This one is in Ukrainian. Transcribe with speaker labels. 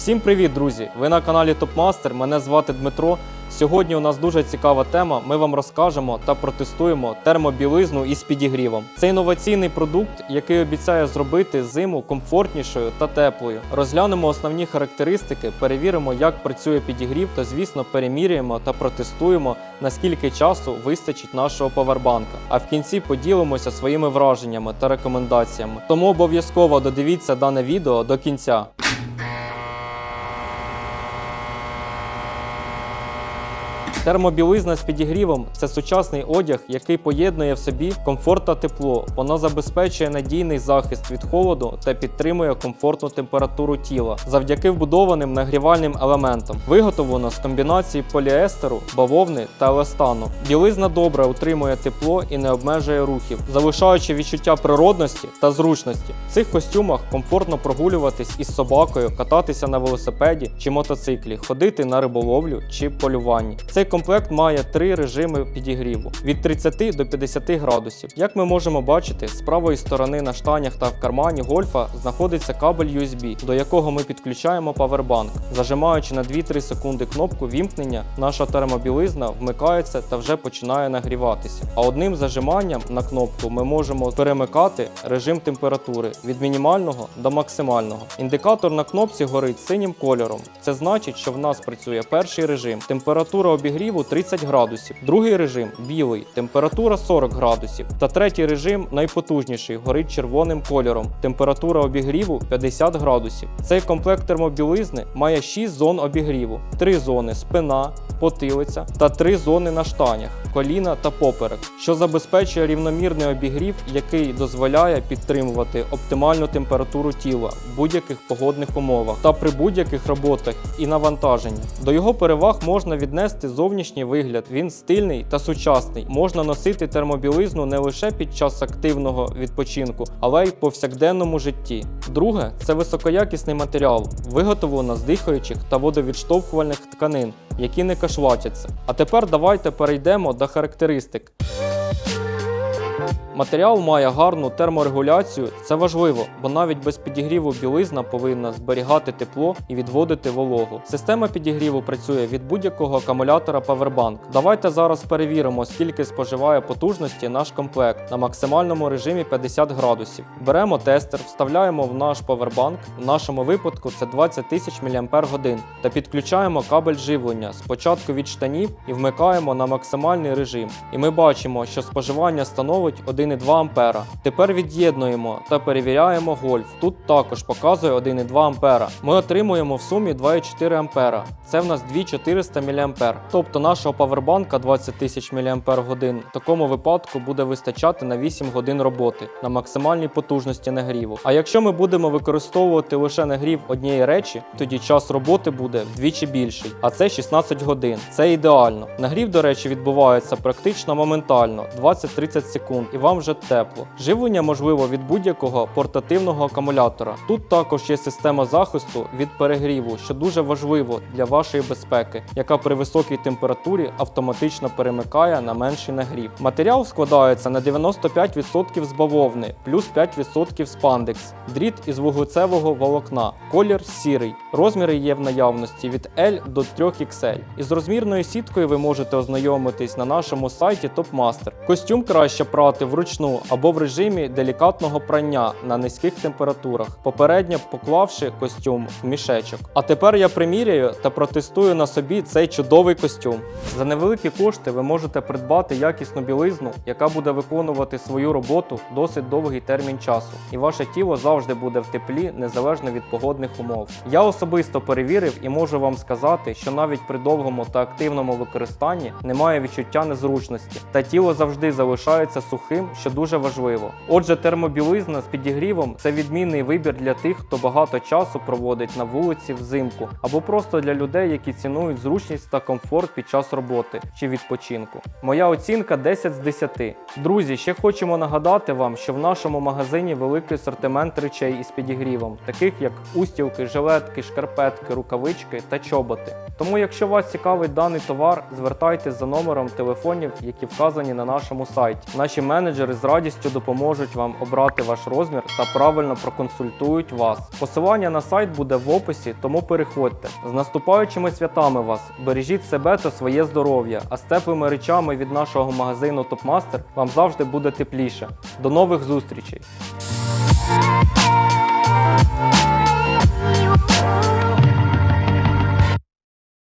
Speaker 1: Всім привіт, друзі! Ви на каналі Топмастер. Мене звати Дмитро. Сьогодні у нас дуже цікава тема. Ми вам розкажемо та протестуємо термобілизну із підігрівом. Це інноваційний продукт, який обіцяє зробити зиму комфортнішою та теплою. Розглянемо основні характеристики, перевіримо, як працює підігрів, та звісно переміряємо та протестуємо, наскільки часу вистачить нашого павербанка. А в кінці поділимося своїми враженнями та рекомендаціями. Тому обов'язково додивіться дане відео до кінця. Термобілизна з підігрівом це сучасний одяг, який поєднує в собі комфорт та тепло. Воно забезпечує надійний захист від холоду та підтримує комфортну температуру тіла завдяки вбудованим нагрівальним елементам. Виготовлено з комбінації поліестеру, бавовни та еластану. Білизна добре утримує тепло і не обмежує рухів, залишаючи відчуття природності та зручності. В цих костюмах комфортно прогулюватись із собакою, кататися на велосипеді чи мотоциклі, ходити на риболовлю чи полюванні. Цей комплект має три режими підігріву від 30 до 50 градусів. Як ми можемо бачити, з правої сторони на штанях та в кармані гольфа знаходиться кабель USB, до якого ми підключаємо павербанк. Зажимаючи на 2-3 секунди кнопку вімкнення, наша термобілизна вмикається та вже починає нагріватися. А одним зажиманням на кнопку ми можемо перемикати режим температури від мінімального до максимального. Індикатор на кнопці горить синім кольором. Це значить, що в нас працює перший режим. Температура обігріву 30 градусів, другий режим білий, температура 40 градусів. Та третій режим найпотужніший, горить червоним кольором. Температура обігріву 50 градусів. Цей комплект термобілизни має 6 зон обігріву: 3 зони спина, потилиця та 3 зони на штанях, коліна та поперек, що забезпечує рівномірний обігрів, який дозволяє підтримувати оптимальну температуру тіла в будь-яких погодних умовах та при будь-яких роботах і навантаженні. До його переваг можна віднести зовнішній вигляд. Він стильний та сучасний. Можна носити термобілизну не лише під час активного відпочинку, але й повсякденному житті. Друге це високоякісний матеріал, виготовлено з дихаючих та водовідштовхувальних тканин, які не кашлатяться. А тепер давайте перейдемо до характеристик. Матеріал має гарну терморегуляцію. Це важливо, бо навіть без підігріву білизна повинна зберігати тепло і відводити вологу. Система підігріву працює від будь-якого акумулятора Powerbank. Давайте зараз перевіримо, скільки споживає потужності наш комплект на максимальному режимі 50 градусів. Беремо тестер, вставляємо в наш Powerbank, в нашому випадку це 20 тисяч мАч, та підключаємо кабель живлення спочатку від штанів і вмикаємо на максимальний режим. І ми бачимо, що споживання становить 1,2 ампера. Тепер від'єднуємо та перевіряємо гольф. Тут також показує 1,2 ампера. Ми отримуємо в сумі 2,4 ампера. Це в нас 2400 мА. Тобто нашого павербанка 20 тисяч мАч в такому випадку буде вистачати на 8 годин роботи на максимальній потужності нагріву. А якщо ми будемо використовувати лише нагрів однієї речі, тоді час роботи буде вдвічі більший, а це 16 годин. Це ідеально. Нагрів, до речі, відбувається практично моментально 20-30 секунд, і вам вже тепло. Живлення можливо від будь-якого портативного акумулятора. Тут також є система захисту від перегріву, що дуже важливо для вашої безпеки, яка при високій температурі автоматично перемикає на менший нагрів. Матеріал складається на 95% з бавовни, плюс 5% спандекс, дріт із вуглецевого волокна, колір сірий. Розміри є в наявності від L до 3XL. Із розмірною сіткою ви можете ознайомитись на нашому сайті Topmaster. Костюм краще прати вручну або в режимі делікатного прання на низьких температурах, попередньо поклавши костюм в мішечок. А тепер я приміряю та протестую на собі цей чудовий костюм. За невеликі кошти ви можете придбати якісну білизну, яка буде виконувати свою роботу досить довгий термін часу, і ваше тіло завжди буде в теплі незалежно від погодних умов. Я особисто перевірив і можу вам сказати, що навіть при довгому та активному використанні немає відчуття незручності, та тіло завжди залишається сухим, що дуже важливо. Отже, термобілизна з підігрівом це відмінний вибір для тих, хто багато часу проводить на вулиці взимку, або просто для людей, які цінують зручність та комфорт під час роботи чи відпочинку. Моя оцінка 10 з 10. Друзі, ще хочемо нагадати вам, що в нашому магазині великий асортимент речей із підігрівом, таких як устілки, жилетки, шкарпетки, рукавички та чоботи. Тому, якщо вас цікавить даний товар, звертайтесь за номером телефонів, які вказані на нашому сайті. Наші менеджери менеджери з радістю допоможуть вам обрати ваш розмір та правильно проконсультують вас. Посилання на сайт буде в описі, тому переходьте. З наступаючими святами вас бережіть себе та своє здоров'я, а з теплими речами від нашого магазину Топмастер вам завжди буде тепліше. До нових зустрічей!